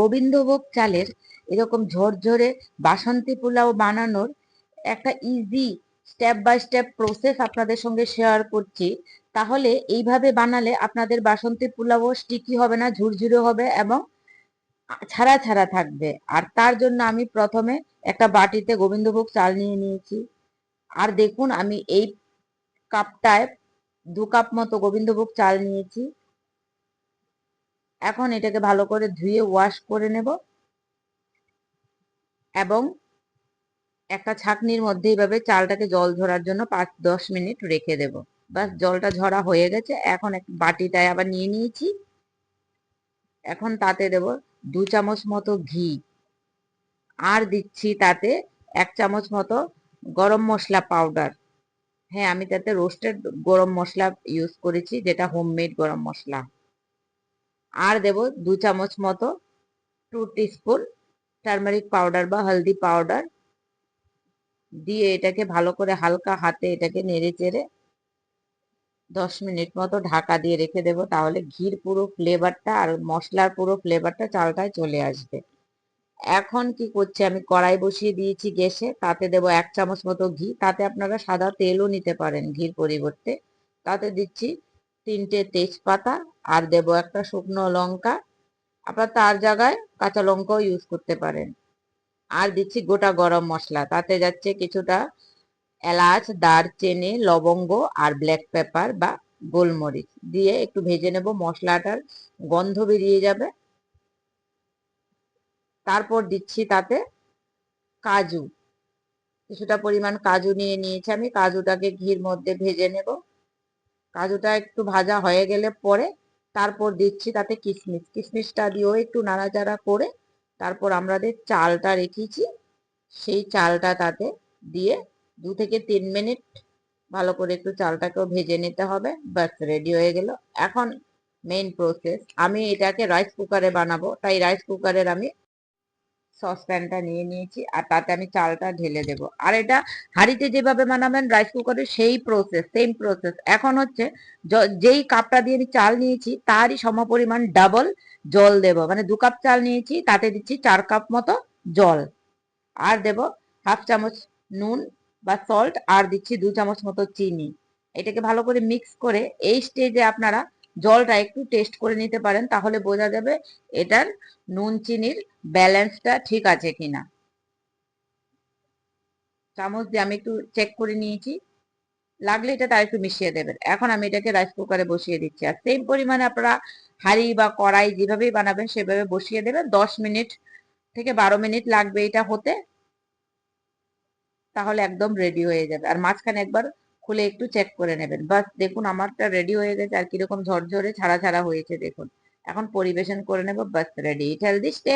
গোবিন্দভোগ চালের এরকম ঝরঝরে বাসন্তী পোলাও বানানোর একটা easy step by step process আপনাদের সঙ্গে শেয়ার করছি। তাহলে এইভাবে বানালে আপনাদের বাসন্তী পোলাও স্টিকি হবে না, ঝুরঝুরে হবে এবং ছাড়া ছাড়া থাকবে। আর তার জন্য আমি প্রথমে একটা বাটিতে গোবিন্দভোগ চাল নিয়ে নিয়েছি। আর দেখুন আমি এই কাপটায় দু কাপ মতো গোবিন্দভোগ চাল নিয়েছি। এখন এটাকে ভালো করে ধুয়ে ওয়াশ করে নেব। এবং একটা ছাকনির মধ্যে এইভাবে চালটাকে জল ঝরার জন্য পাঁচ দশ মিনিট রেখে দেব। বাস জলটা ঝরা হয়ে গেছে। এখন এক বাটিটায় আবার নিয়ে নিয়েছি। এখন তাতে দেব দু চামচ মতো ঘি। আর দিচ্ছি তাতে এক চামচ মতো গরম মশলা পাউডার হ্যাঁ আমি তাতে রোস্টেড গরম মশলা ইউজ করেছি, যেটা হোমমেড গরম মশলা। আর দেব দু চামচ মতো টু টিস্পুন টার্মারিক পাউডার বা হলদি পাউডার দিয়ে এটাকে ভালো করে হালকা হাতে এটাকে নেড়ে চেড়ে দশ মিনিট মতো ঢাকা দিয়ে রেখে দেব তাহলে ঘির পুরো ফ্লেভারটা আর মশলার পুরো ফ্লেভারটা চালটায় চলে আসবে। এখন কি করছি? আমি কড়াই বসিয়ে দিয়েছি গ্যাসে, তাতে দেব এক চামচ মতো ঘি। তাতে আপনারা সাদা তেলও নিতে পারেন ঘির পরিবর্তে। তাতে দিচ্ছি তিনটে তেজপাতা আর দেব একটা শুকনো লঙ্কা। আপনার তার জায়গায় কাঁচা লঙ্কাও ইউজ করতে পারেন। আর দিচ্ছি গোটা গরম মশলা। তাতে যাচ্ছে কিছুটা এলাচ, দারচিনি, লবঙ্গ আর ব্ল্যাক পেপার বা গোলমরিচ দিয়ে একটু ভেজে নেব। মশলাটার গন্ধ বেরিয়ে যাবে। তারপর দিচ্ছি তাতে কাজু। কিছুটা পরিমাণ কাজু নিয়ে নিয়েছি আমি। কাজুটাকে ঘির মধ্যে ভেজে নেব। কাজুটা একটু ভাজা হয়ে গেলে পরে তারপর দিচ্ছি তাতে কিশমিশ কিশমিশটা দিয়েও একটু নাড়াচাড়া করে তারপর আমাদের চালটা রেখেছি, সেই চালটা তাতে দিয়ে দু থেকে তিন মিনিট ভালো করে একটু চালটাকেও ভেজে নিতে হবে, ব্যাস রেডি হয়ে গেল। এখন মেইন প্রসেস আমি এটাকে রাইস কুকারে বানাবো। তাই রাইস কুকারের আমি সসপ্যানটা নিয়ে নিয়েছি, আর তাতে আমি চালটা ঢেলে দেব। আর এটা হাঁড়িতে যেভাবে বানাবেন রাইস কুকারে সেই প্রসেস সেম প্রসেস এখন হচ্ছে যেই কাপটা দিয়ে আমি চাল নিয়েছি, তারই সমপরিমাণ ডাবল জল দেব। মানে দু কাপ চাল নিয়েছি, তাতে দিচ্ছি চার কাপ মতো জল। আর দেব হাফ চামচ নুন বা সল্ট আর দিচ্ছি দু চামচ মতো চিনি। এটাকে ভালো করে মিক্স করে এই স্টেজে আপনারা জলটা একটু টেস্ট করে নিতে পারেন, তাহলে বোঝা যাবে এটার নুন চিনির ব্যালেন্সটা ঠিক আছে কিনা। চামচ দিয়ে আমি একটু চেক করে নিয়েছি। লাগলে এটা তার একটু মিশিয়ে দেবেন। এখন আমি এটাকে রাইস কুকারে বসিয়ে দিচ্ছি। আর সেম পরিমাণে আপনারা হাঁড়ি বা কড়াই যেভাবেই বানাবেন, সেভাবে বসিয়ে দেবেন। দশ মিনিট থেকে বারো মিনিট লাগবে এটা হতে। তাহলে একদম রেডি হয়ে যাবে। আর মাঝখানে একবার খুলে একটু চেক করে নেবেন। বাস দেখুন আমারটা রেডি হয়ে গেছে আর কীরকম ঝরঝরে ছাড়া ছাড়া হয়েছে দেখুন। এখন পরিবেশন করে নেব, বাস রেডি ইট হেলদি স্টে